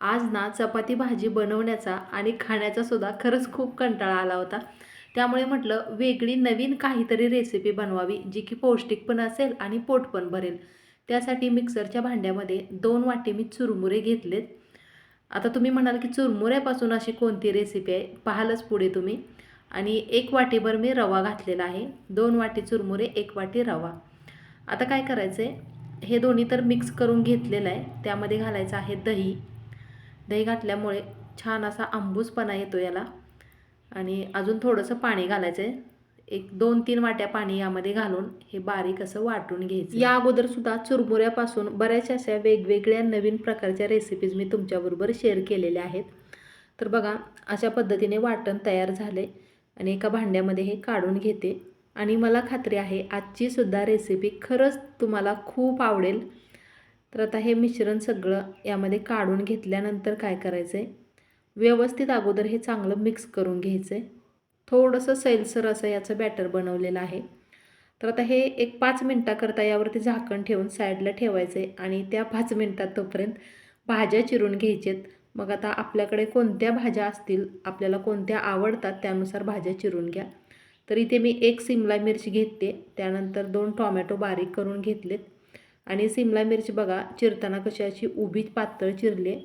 आज ना चपाती भाजी बनवण्याचा आणि खाण्याचा सुद्धा खरंच खूप कंटाळा आला होता. त्यामुळे म्हटलं वेगळी नवीन काहीतरी रेसिपी बनवावी जी की पौष्टिक पण असेल आणि पोट पण भरेल. त्यासाठी मिक्सरच्या भांड्यामध्ये दोन वाटी मी चुरमुरे घेतलेत. आता तुम्ही म्हणाल की चुरमुऱ्यापासून अशी कोणती रेसिपी आहे? पाहालच पुढे तुम्ही. आणि एक वाटीभर मी रवा घातलेला आहे. दोन वाटी चुरमुरे एक वाटी रवा. आता काय करायचं आहे हे दोन्ही तर मिक्स करून घेतलेलं आहे. त्यामध्ये घालायचं आहे दही. दही घातल्यामुळे छान असा आंबूसपणा येतो याला. आणि अजून थोडंसं पाणी घालायचं आहे एक दोन तीन वाट्या पाणी यामध्ये घालून हे बारीक असं वाटून घ्यायचं. या अगोदर सुद्धा चुरमुऱ्यापासून बऱ्याचशा अशा वेगवेगळ्या नवीन प्रकारच्या रेसिपीज मी तुमच्याबरोबर शेअर केलेल्या आहेत. तर बघा अशा पद्धतीने वाटण तयार झाले आणि एका भांड्यामध्ये हे काढून घेते. आणि मला खात्री आहे आजचीसुद्धा रेसिपी खरंच तुम्हाला खूप आवडेल. तर आता हे मिश्रण सगळं यामध्ये काढून घेतल्यानंतर काय करायचं आहे व्यवस्थित अगोदर हे चांगलं मिक्स करून घ्यायचं आहे थोडंसं सैलसर असं याचं बॅटर बनवलेलं आहे. तर आता हे एक पाच मिनटाकरता यावरती झाकण ठेवून साईडला ठेवायचं आहे आणि त्या पाच मिनटात तोपर्यंत भाज्या चिरून घ्यायच्यात मग आता आपल्याकडे कोणत्या भाज्या असतील आपल्याला कोणत्या आवडतात त्यानुसार भाज्या चिरून घ्या. तर इथे मी एक सिमला मिरची घेते त्यानंतर दोन टॉमॅटो बारीक करून घेतलेत. आणि सिमला मिरची बघा चिरताना कशी अशी उभी पातळ चिरली.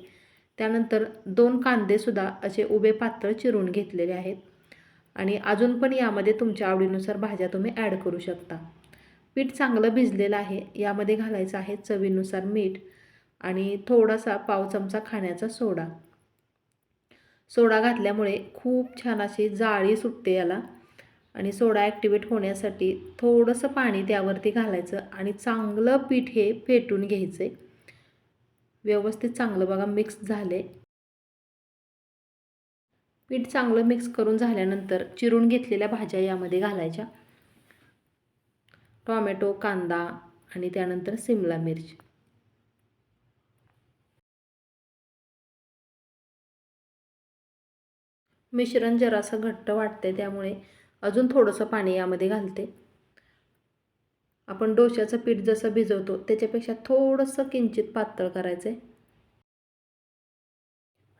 त्यानंतर दोन कांदेसुद्धा असे उभे पातळ चिरून घेतलेले आहेत. आणि अजून पण यामध्ये तुमच्या आवडीनुसार भाज्या तुम्ही ॲड करू शकता. पीठ चांगलं भिजलेलं आहे यामध्ये घालायचं आहे चवीनुसार मीठ आणि थोडासा पाव चमचा खाण्याचा सोडा. सोडा घातल्यामुळे खूप छान अशी जाळी सुटते याला. आणि सोडा ॲक्टिवेट होण्यासाठी थोडंसं पाणी त्यावरती घालायचं आणि चांगलं पीठ हे फेटून घ्यायचं. आहे व्यवस्थित चांगलं बघा मिक्स झाले. पीठ चांगलं मिक्स करून झाल्यानंतर चिरून घेतलेल्या भाज्या यामध्ये घालायच्या. टॉमॅटो कांदा आणि त्यानंतर सिमला मिर्च. मिश्रण जरासं घट्ट वाटते त्यामुळे अजून थोडंसं पाणी यामध्ये घालते. आपण डोश्याचं पीठ जसं भिजवतो त्याच्यापेक्षा थोडंसं किंचित पातळ करायचं आहे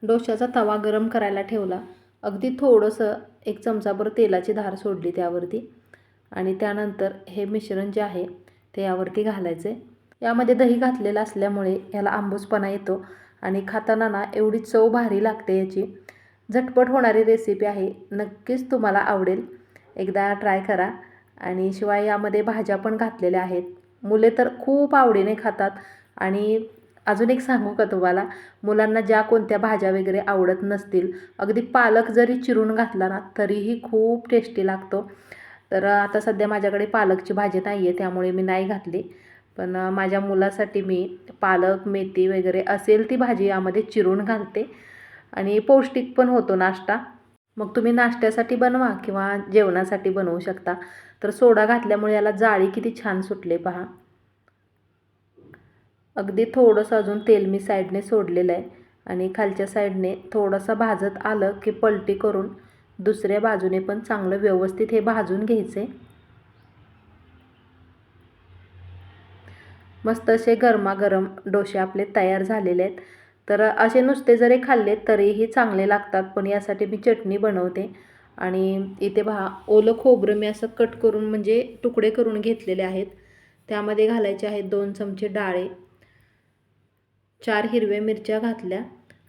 डोश्याचा तवा गरम करायला ठेवला. अगदी थोडंसं एक चमचाभर तेलाची धार सोडली त्यावरती. आणि त्यानंतर हे मिश्रण जे आहे ते यावरती घालायचे यामध्ये दही घातलेलं असल्यामुळे याला आंबूसपणा येतो आणि खाताना ना एवढी चव भारी लागते याची. झटपट होणारी रेसिपी आहे नक्कीच तुम्हाला आवडेल. एकदा ट्राय करा. आणि शिवाय यामध्ये भाज्या पण घातलेल्या आहेत. मुले तर खूप आवडीने खातात. आणि अजून एक सांगू का तुम्हाला? मुलांना ज्या कोणत्या भाज्या वगैरे आवडत नसतील अगदी पालक जरी चिरून घातला ना तरीही खूप टेस्टी लागतो. तर आता सध्या माझ्याकडे पालकची भाजी नाही आहे त्यामुळे मी नाही घातली. पण माझ्या मुलासाठी मी पालक मेथी वगैरे असेल ती भाजी यामध्ये चिरून घालते. आणि पौष्टिक पण होतो नाश्ता. मग तुम्ही नाश्त्यासाठी बनवा किंवा जेवणासाठी बनवू शकता. तर सोडा घातल्यामुळे याला जाळी किती छान सुटले पहा. अगदी थोडंसं अजून तेल मी साईडने सोडलेलं आहे. आणि खालच्या साईडने थोडंसं भाजत आलं की पलटी करून दुसऱ्या बाजूने पण चांगलं व्यवस्थित हे भाजून घ्यायचे. मस्त असे गरमागरम डोसे आपले तयार झालेले आहेत. तर असे नुसते जरी खाल्ले तरीही चांगले लागतात पण यासाठी मी चटणी बनवते. आणि इथे पहा ओलं खोबरं मी असं कट करून म्हणजे तुकडे करून घेतलेले आहेत. त्यामध्ये घालायचे आहेत दोन चमचे डाळे चार हिरव्या मिरच्या घातल्या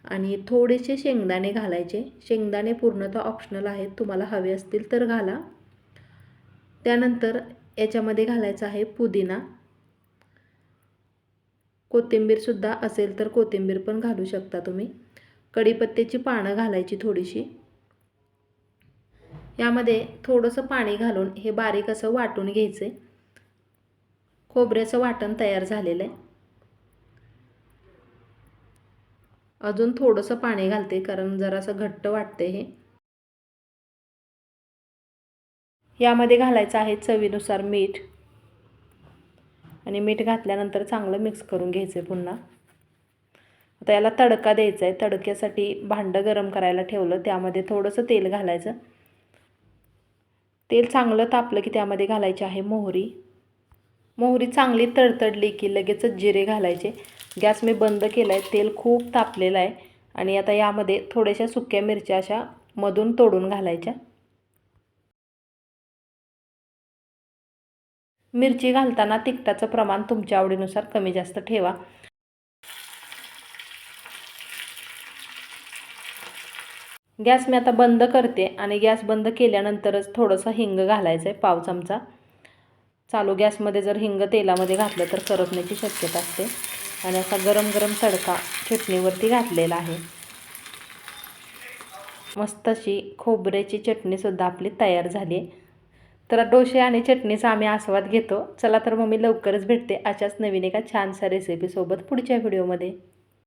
आणि थोडेसे शेंगदाणे घालायचे. शेंगदाणे पूर्णतः ऑप्शनल आहेत तुम्हाला हवे असतील तर घाला. त्यानंतर याच्यामध्ये घालायचं आहे पुदिना. कोथिंबीरसुद्धा असेल तर कोथिंबीर पण घालू शकता तुम्ही. कढीपत्त्याची पानं घालायची थोडीशी. यामध्ये थोडंसं पाणी घालून हे बारीक असं वाटून घ्यायचं. आहे खोबऱ्याचं वाटण तयार झालेलं आहे. अजून थोडंसं पाणी घालते कारण जरासं घट्ट वाटते हे. यामध्ये घालायचं आहे चवीनुसार मीठ आणि मीठ घातल्यानंतर चांगलं मिक्स करून घ्यायचं आहे पुन्हा. आता याला तडका द्यायचा आहे तडक्यासाठी भांडं गरम करायला ठेवलं. त्यामध्ये थोडंसं तेल घालायचं. तेल चांगलं तापलं की त्यामध्ये घालायची आहे मोहरी. मोहरी चांगली तडतडली की लगेचच जिरे घालायचे. गॅस मी बंद केला आहे तेल खूप तापलेलं आहे. आणि आता यामध्ये थोड्याशा सुक्या मिरच्या अशा मधून तोडून घालायच्या. मिरची घालताना तिखटाचं प्रमाण तुमच्या आवडीनुसार कमी जास्त ठेवा. गॅस मी आता बंद करते आणि गॅस बंद केल्यानंतरच थोडंसं हिंग घालायचं आहे पाव चमचा. चालू गॅसमध्ये जर हिंग तेलामध्ये घातलं तर करपण्याची शक्यता असते. आणि असा गरम गरम तडका चटणीवरती घातलेला आहे. मस्त अशी खोबऱ्याची चटणीसुद्धा आपली तयार झाली आहे. तर डोसे आणि चटणीचा आम्ही आस्वाद घेतो. चला तर मग मी लवकरच भेटते अशाच नवीन एका छानशा रेसिपीसोबत पुढच्या व्हिडिओमध्ये